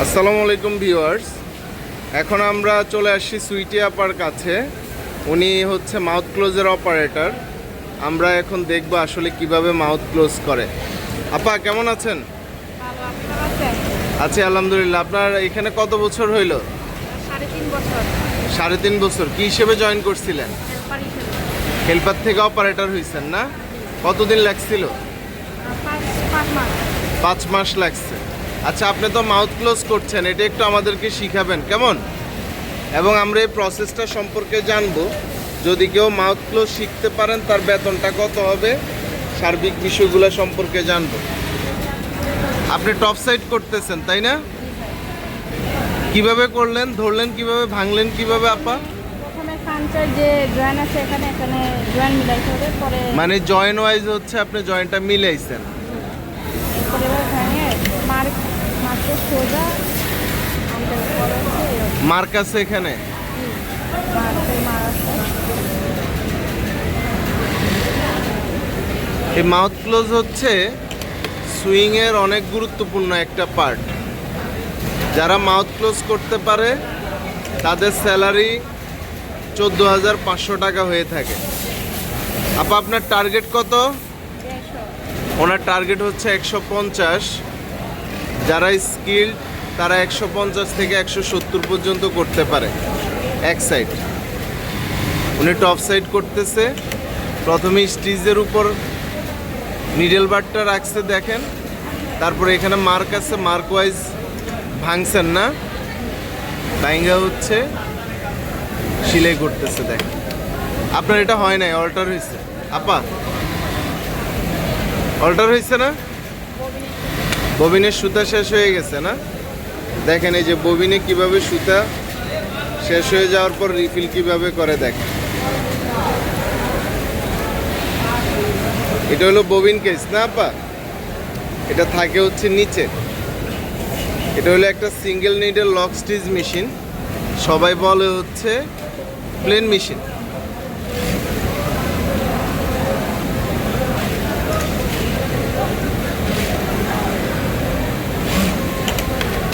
আসসালামু আলাইকুম ভিউয়ার্স। এখন আমরা চলে আসছি সুইটি আপার কাছে। উনি হচ্ছে মাউথ ক্লোজের অপারেটর। আমরা এখন দেখব আসলে কীভাবে মাউথ ক্লোজ করে। আপা কেমন আছেন? আছি আলহামদুলিল্লাহ। আপনার এখানে কত বছর হইল? সাড়ে তিন বছর। কি হিসেবে জয়েন করছিলেন? হেল্পার থেকে অপারেটর হয়েছেন না? কতদিন লাগছিল? পাঁচ মাস লাগছে। আচ্ছা আপনি তো মাউথ ক্লোজ করছেন এটা একটু আমাদেরকে শিখাবেন কেমন? এবং আমরা এই প্রসেসটা সম্পর্কে জানব যদি কেউ মাউথ ক্লোজ শিখতে পারেন তার বেতনটা কত হবে? সার্বিক বিষয়গুলো সম্পর্কে জানব। আপনি টপ সাইড করতেছেন তাই না? কীভাবে করলেন ধরলেন কীভাবে ভাঙলেন কীভাবে আপা? মানে জয়েন ওয়াইজ হচ্ছে আপনি জয়েন্টটা মিলাইছেন। মার্ক মার্কে সোজা। মার্ক আছে এখানে? মার এই মাউথ ক্লোজ হচ্ছে সুইংয়ের অনেক গুরুত্বপূর্ণ একটা পার্ট। যারা মাউথ ক্লোজ করতে পারে তাদের স্যালারি চোদ্দ হাজার পাঁচশো টাকা হয়ে থাকে। আপা আপনার টার্গেট কত? ওনার টার্গেট হচ্ছে একশো পঞ্চাশ। যারা স্কিল্ড তারা একশো পঞ্চাশ থেকে একশো সত্তর পর্যন্ত করতে পারে। এক সাইড উনি টপ সাইড করতেছে। প্রথমে স্টিজের উপর নিডেল বারটা রাখছে, দেখেন। তারপরে এখানে মার্ক আছে মার্ক ওয়াইজ ভাঙছেন না। ভাঙ্গা হচ্ছে। সিলাই করতেছে, দেখেন। আপনার এটা হয় নাই অল্টার হয়েছে আপা অল্টার হয়েছে না? ববিনের সুতা শেষ হয়ে গেছে, না? দেখেন এই যে ববিনে কীভাবে সুতা শেষ হয়ে যাওয়ার পর রিফিল কীভাবে করে দেখেন। এটা হলো ববিন কেস না আপা? এটা থাকে হচ্ছে নিচে। এটা হলো একটা সিঙ্গেল নিডের লক স্টিচ মেশিন সবাই বলে হচ্ছে প্লেন মেশিন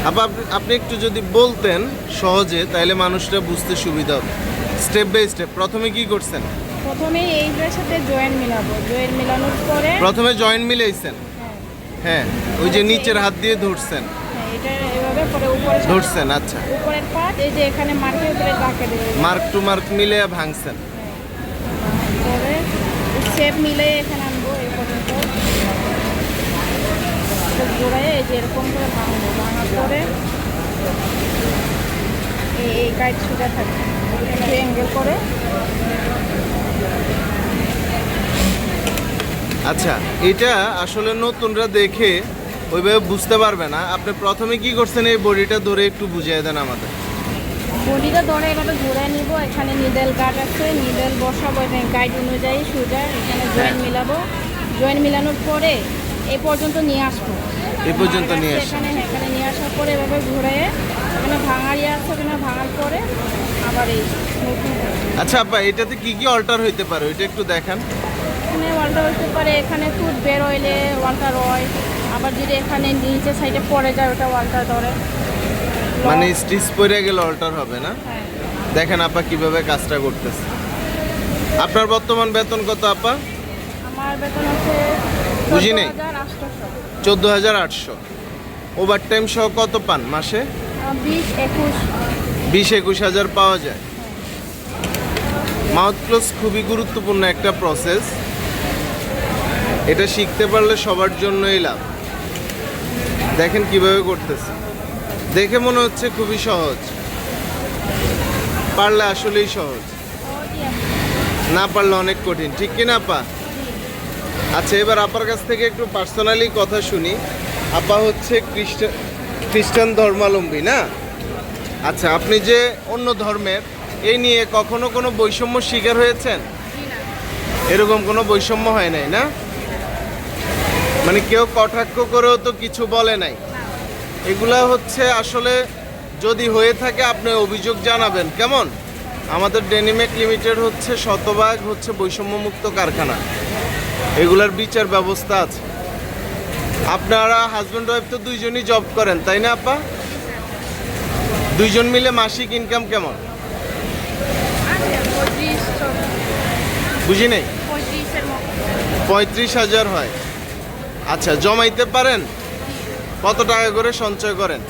আপা আপনি- একটু যদি বলতেন সহজে তাহলে মানুষরা বুঝতে সুবিধা হবে। স্টেপ বাই স্টেপ প্রথমে কি করছেন? প্রথমে এইটার সাথে জয়েন মিলাবো। জয়েন মিলানোর পরে প্রথমে জয়েন্ট মিলাইছেন? হ্যাঁ হ্যাঁ ওই যে নিচের হাত দিয়ে ধরছেন। হ্যাঁ ধরছেন আচ্ছা। উপরের পাট এই যে এখানে মার্কের উপরে দেবে মার্ক টু মার্ক মিলে ভাঙছেন। পরে শেপ মিলে এখানে আনব এই পর্যন্ত জোড়ায় এই যে এরকম করে ভাঙবো ভাঙার পরে এই এই গাইড সোজা থাকবে অ্যাঙ্গেল করে। আচ্ছা এটা আসলে নতুনরা দেখে ওইভাবে বুঝতে পারবে না। আপনি প্রথমে কি করছেন এই বডিটা ধরে একটু বুঝিয়ে দেন আমাদের। বডিটা ধরে এভাবে ঘুরায় নিব। এখানে নিডেল গার্ড আছে নিডেল বসাবো গাইড অনুযায়ী সোজা এখানে জয়েন্ট হ্যাঁ। মিলাবো। জয়েন মিলানোর পরে এই পর্যন্ত নিয়ে আসব। এই পর্যন্ত নিয়ে আছে আসেন। এখানে হ্যাঁ, এখানে নিয়ে আসার পরে এভাবে ঘুরে এখানে ভাঙার আছে এখানে ভাঙার পরে আবার এই আচ্ছা আপা এটাতে কি কি অল্টার হইতে পারে? ওইটা একটু দেখান। এখানে ওয়ালটা হতে পারে এখানে ফুট বের হইলে ওয়ালটা রয় আবার যদি এখানে নিচে সাইডে পড়ে যায় ওটা ওয়ালটা ধরে। মানে স্টিচ পরে গেলে অল্টার হবে না? হ্যাঁ। দেখেন আপা কীভাবে কাজটা করতেছে। আপনার বর্তমান বেতন কত আপা? আমার বেতন হচ্ছে বুঝি নাই। চোদ্দ হাজার আটশো। ওভার টাইম সহ কত পান মাসে? বিশ একুশ। হাজার পাওয়া যায়। মাউথ ক্লোজ খুবই গুরুত্বপূর্ণ একটা প্রসেস এটা শিখতে পারলে সবার জন্যই লাভ। দেখেন কীভাবে করতেছে। দেখে মনে হচ্ছে খুবই সহজ। পারলে আসলেই সহজ। না পারলে অনেক কঠিন। ঠিক কি না আপা? আচ্ছা এবার আপার কাছ থেকে একটু পার্সোনালি কথা শুনি। আপা হচ্ছে খ্রিস্টান খ্রিস্টান ধর্মাবলম্বী না? আচ্ছা আপনি যে অন্য ধর্মের, এই নিয়ে কখনো কোনো বৈষম্য শিকার হয়েছেন? এরকম কোনো বৈষম্য হয় নাই না? মানে কেউ কটাক্ষ করেও তো কিছু বলে নাই। এগুলা হচ্ছে আসলে যদি হয়ে থাকে আপনি অভিযোগ জানাবেন, কেমন? আমাদের ডেনিমেক লিমিটেড হচ্ছে শতভাগ হচ্ছে বৈষম্যমুক্ত কারখানা। এগুলার বিচার ব্যবস্থা আছে। আপনারা হাজব্যান্ড ওয়াইফ তো দুইজনই জব করেন, তাই না আপা? দুইজন মিলে মাসিক ইনকাম কেমন? বুঝি নেই? পঁয়ত্রিশ হাজার হয়। আচ্ছা জমাইতে পারেন? কত টাকা করে সঞ্চয় করেন?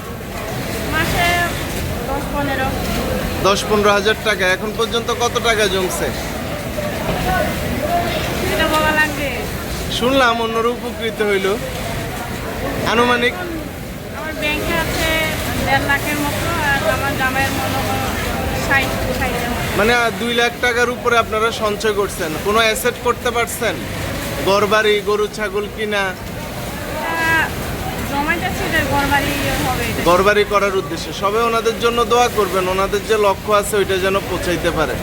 দশ পনেরো হাজার টাকা। এখন পর্যন্ত কত টাকা জমছে? শুনলাম অন্যরা উপকৃত হইল। আনুমানিক আমার ব্যাংকে আছে দেড় লাখের মতো আর আমার জামাইয়ের মনে দুই লাখ টাকার উপরে আপনারা সঞ্চয় করছেন। কোনো অ্যাসেট করতে পারছেন? ঘর বাড়ি গরু ছাগল কিনা? ঘর বাড়ি করার উদ্দেশ্যে। সবে ওনাদের জন্য দোয়া করবেন। ওনাদের যে লক্ষ্য আছে ওইটা যেন পৌঁছাইতে পারে।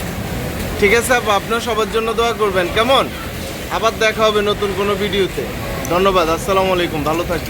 ঠিক আছে আপা আপনিও সবার জন্য দোয়া করবেন। কেমন? আবার দেখা হবে নতুন কোনো ভিডিওতে। ধন্যবাদ আসসালামু আলাইকুম ভালো থাকবেন।